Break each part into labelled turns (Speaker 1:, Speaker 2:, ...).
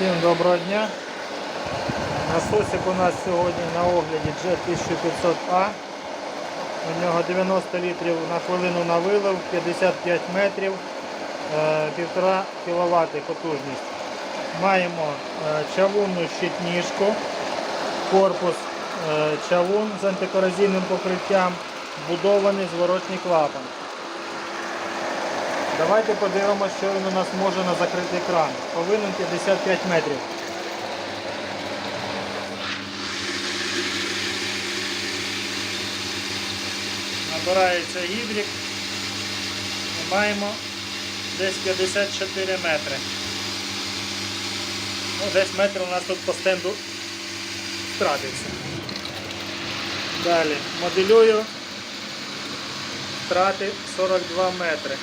Speaker 1: Всім доброго дня. Насосик у нас сьогодні на огляді G1500A. У нього 90 літрів на хвилину на вилив, 55 метрів, е, 1,5 кВт потужність. Маємо е, чавунну щитніжку, корпус е, чавун з антикоразійним покриттям, вбудований зворотній клапан. Давайте подивимося, що він у нас може на закритий кран. Повинен 55 метрів. Набирається гідрик. Ми маємо десь 54 метри. Ну, десь метр у нас тут по стенду втратився. Далі моделюю втрати 42 метри.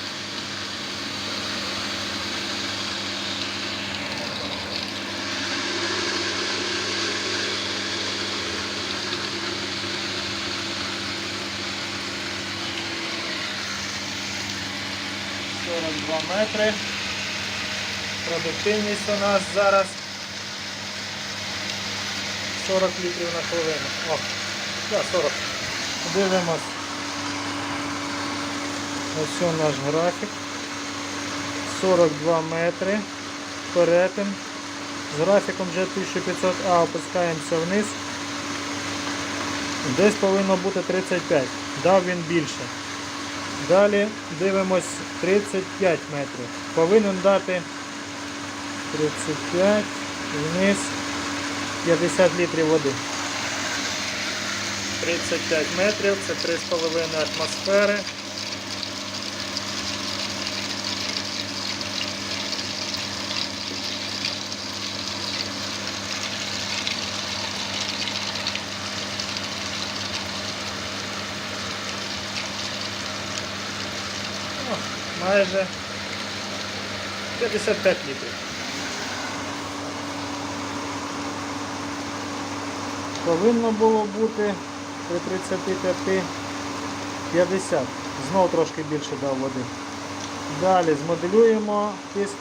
Speaker 1: Сорок два метри. Продуктивність у нас зараз 40 літрів на хвилину. О, да, 40. Дивимось. Ось у наш графік. 42 метри. Перетин. З графіком вже 1500А опускаємося вниз. Десь повинно бути 35. Дав він більше. Далі дивимось 35 метрів. Повинен дати 35 вниз 50 літрів води. 35 метрів, це 3,5 атмосфери. Майже 55 літрів. Повинно було бути при 35 50. Знов трошки більше дав води. Далі змоделюємо тиск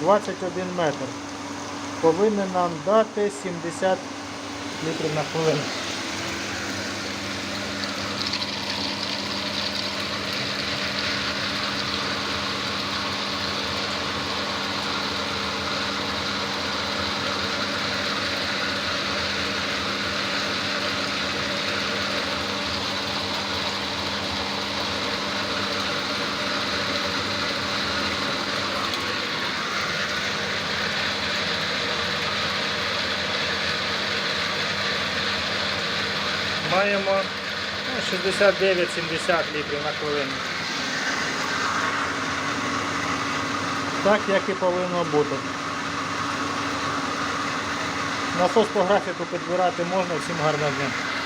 Speaker 1: в 21 метр. Повинен нам дати 70 літрів на хвилину. Маємо ну, 69-70 літрів на хвилину. Так, як і повинно бути. Насос по графіку підбирати можна. Всім гарного дня.